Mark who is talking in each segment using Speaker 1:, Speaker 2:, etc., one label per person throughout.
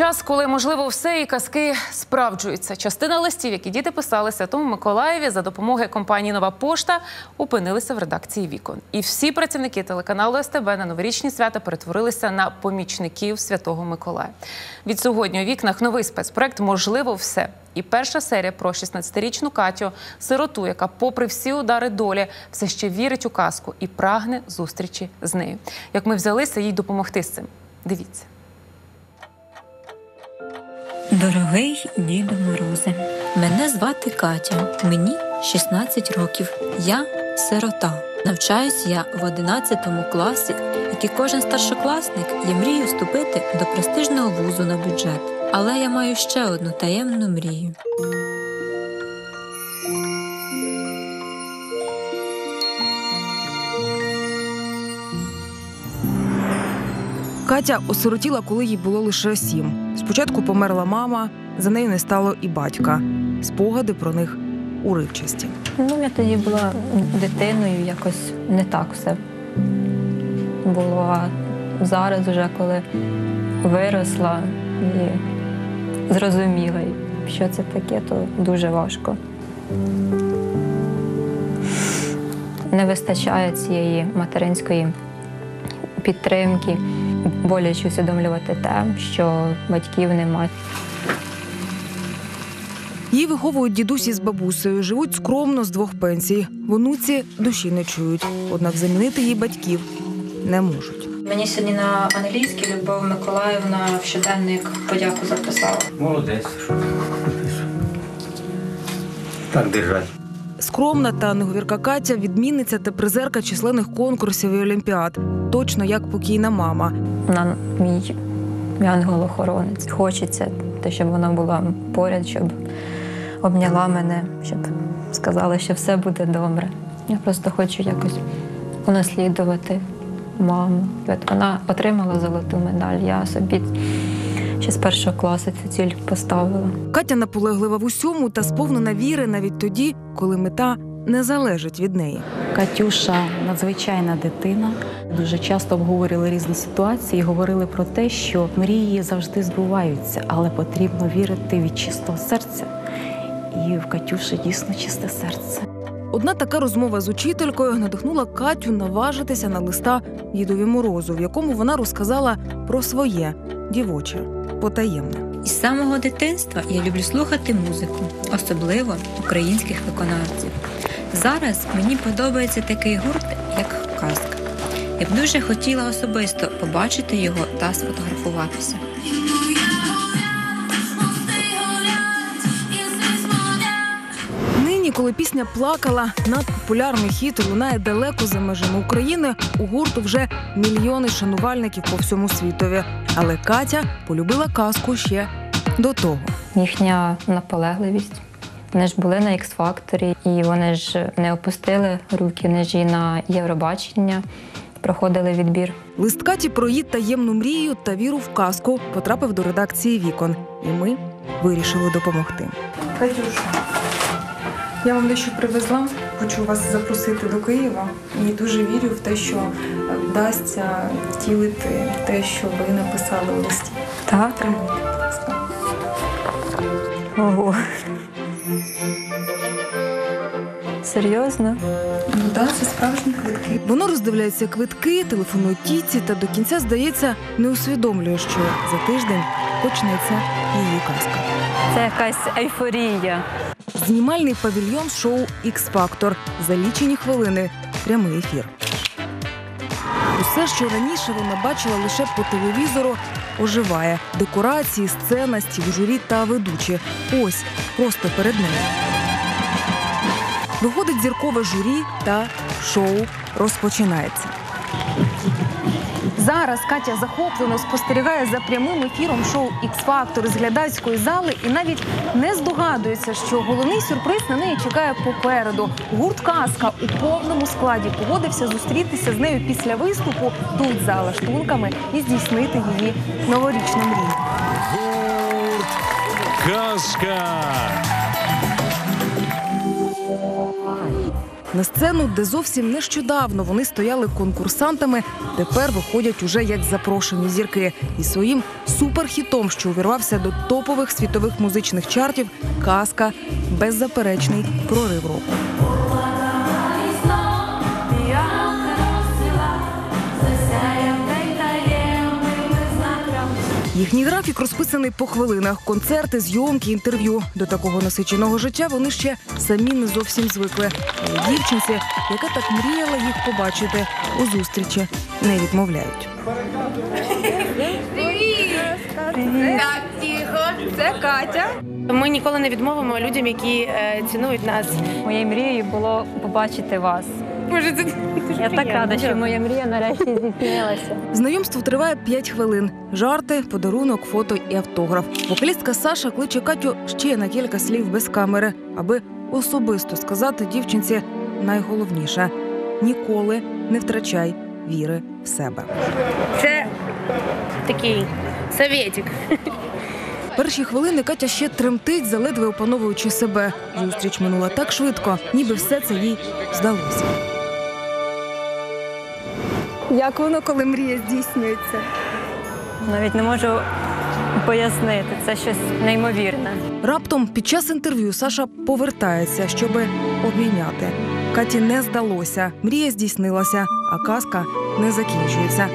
Speaker 1: час, коли можливо все і казки справджуються. Частина листів, які діти писали Святому Миколаєві за допомогою компанії Нова пошта, опинилися в редакції вікон. І всі працівники телеканалу СТБ на новорічні свята перетворилися на помічників Святого Миколая. Від сьогодні у вікнах новий спецпроект Можливо, все. І перша серія про 16-річну Катю, сироту, яка, попри всі удари долі, все ще вірить у казку і прагне зустрічі з нею. Як ми взялися їй допомогти з цим? Дивіться.
Speaker 2: Дорогий Діду Морозе, мене звати Катя, мені 16 років. Я сирота. Навчаюсь я в 11 класі, як кожен старшокласник, я мрію вступити до престижного вузу на бюджет. Але я маю ще одну таємну мрію.
Speaker 3: Катя осиротіла, коли їй було лише сім. Спочатку померла мама, за нею не стало і батька. Спогади про них уривчасті.
Speaker 2: Ну, я тоді була дитиною, якось не так все було. А зараз, вже коли виросла і зрозуміла, що це таке, то дуже важко. Не вистачає цієї материнської підтримки, боляче усвідомлювати те, що батьків немає.
Speaker 3: Її виховують дідусі з бабусею, живуть скромно з двох пенсій. В онуці душі не чують, однак замінити її батьків не можуть.
Speaker 2: Мені сьогодні на англійській Любов Миколаївна в щоденник подяку записала.
Speaker 4: Молодець. Так держать.
Speaker 3: Скромна та неговірка Катя відмінниця та призерка численних конкурсів і олімпіад, точно як покійна мама.
Speaker 2: Вона мій ангел-охоронець. Хочеться, те, щоб вона була поряд, щоб обняла мене, щоб сказала, що все буде добре. Я просто хочу якось унаслідувати маму. Вона отримала золоту медаль. Я собі ще з першого класу цю ціль поставила.
Speaker 3: Катя наполеглива в усьому та сповнена віри навіть тоді, коли мета не залежить від неї.
Speaker 5: Катюша надзвичайна дитина. Дуже часто обговорювали різні ситуації, говорили про те, що мрії завжди збуваються, але потрібно вірити від чистого серця. І в Катюші дійсно чисте серце.
Speaker 3: Одна така розмова з учителькою надихнула Катю наважитися на листа дідові морозу, в якому вона розказала про своє дівоче потаємне.
Speaker 2: Із самого дитинства я люблю слухати музику, особливо українських виконавців. Зараз мені подобається такий гурт, як казка. Я б дуже хотіла особисто побачити його та сфотографуватися.
Speaker 3: Нині, коли пісня плакала, надпопулярний хіт лунає далеко за межами України. У гурту вже мільйони шанувальників по всьому світові. Але Катя полюбила казку ще до того.
Speaker 2: Їхня наполегливість. Вони ж були на X-Factor, і вони ж не опустили руки, вони ж і на Євробачення проходили відбір.
Speaker 3: Лист Каті про її таємну мрію та віру в казку потрапив до редакції Вікон, і ми вирішили допомогти.
Speaker 6: Катюша, я вам дещо привезла. Хочу вас запросити до Києва. І дуже вірю в те, що е, вдасться втілити те, що ви написали у листі.
Speaker 2: Так?
Speaker 6: Тримайте, будь ласка.
Speaker 2: Ого. Серйозно?
Speaker 6: Ну так, це справжні квитки.
Speaker 3: Воно роздивляється квитки, телефонує тіці та до кінця, здається, не усвідомлює, що за тиждень почнеться її казка.
Speaker 2: Це якась ейфорія.
Speaker 3: Знімальний павільйон шоу X-Factor. За лічені хвилини. Прямий ефір. Усе, що раніше вона бачила лише по телевізору, оживає. Декорації, сцена, стіл журі та ведучі. Ось просто перед нею. Виходить зіркове журі та шоу розпочинається.
Speaker 6: Зараз Катя захоплено спостерігає за прямим ефіром шоу X-Factor з глядацької зали і навіть не здогадується, що головний сюрприз на неї чекає попереду. Гурт казка у повному складі погодився зустрітися з нею після виступу тут за лаштунками і здійснити її новорічну мрію.
Speaker 7: Гурт Казка.
Speaker 3: На сцену, де зовсім нещодавно вони стояли конкурсантами, тепер виходять уже як запрошені зірки. І своїм суперхітом, що увірвався до топових світових музичних чартів, казка беззаперечний прорив року. Їхній графік розписаний по хвилинах: концерти, зйомки, інтерв'ю. До такого насиченого життя вони ще самі не зовсім звикли. Але дівчинці, яка так мріяла їх побачити, у зустрічі не відмовляють.
Speaker 8: Ми ніколи не відмовимо людям, які е, цінують нас.
Speaker 2: Моєю мрією було побачити вас.
Speaker 8: Може, це
Speaker 2: Я так рада, що моя мрія нарешті здійснилася.
Speaker 3: Знайомство триває 5 хвилин. Жарти, подарунок, фото і автограф. Вокалістка Саша кличе Катю ще на кілька слів без камери, аби особисто сказати дівчинці найголовніше: ніколи не втрачай віри в себе.
Speaker 8: це такий совєтик.
Speaker 3: Перші хвилини Катя ще тремтить, заледве опановуючи себе. Зустріч минула так швидко, ніби все це їй здалося. Як воно, коли мрія здійснюється?
Speaker 2: Навіть не можу пояснити. Це щось неймовірне.
Speaker 3: Раптом під час інтерв'ю Саша повертається, щоби обійняти. Каті не здалося, мрія здійснилася, а казка не закінчується.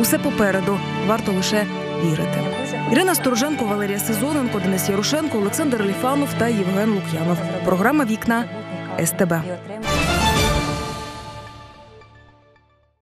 Speaker 3: Усе попереду, варто лише вірити. Ірина Стороженко, Валерія Сезоненко, Денис Ярошенко, Олександр Ліфанов та Євген Лук'янов. Програма Вікна СТБ.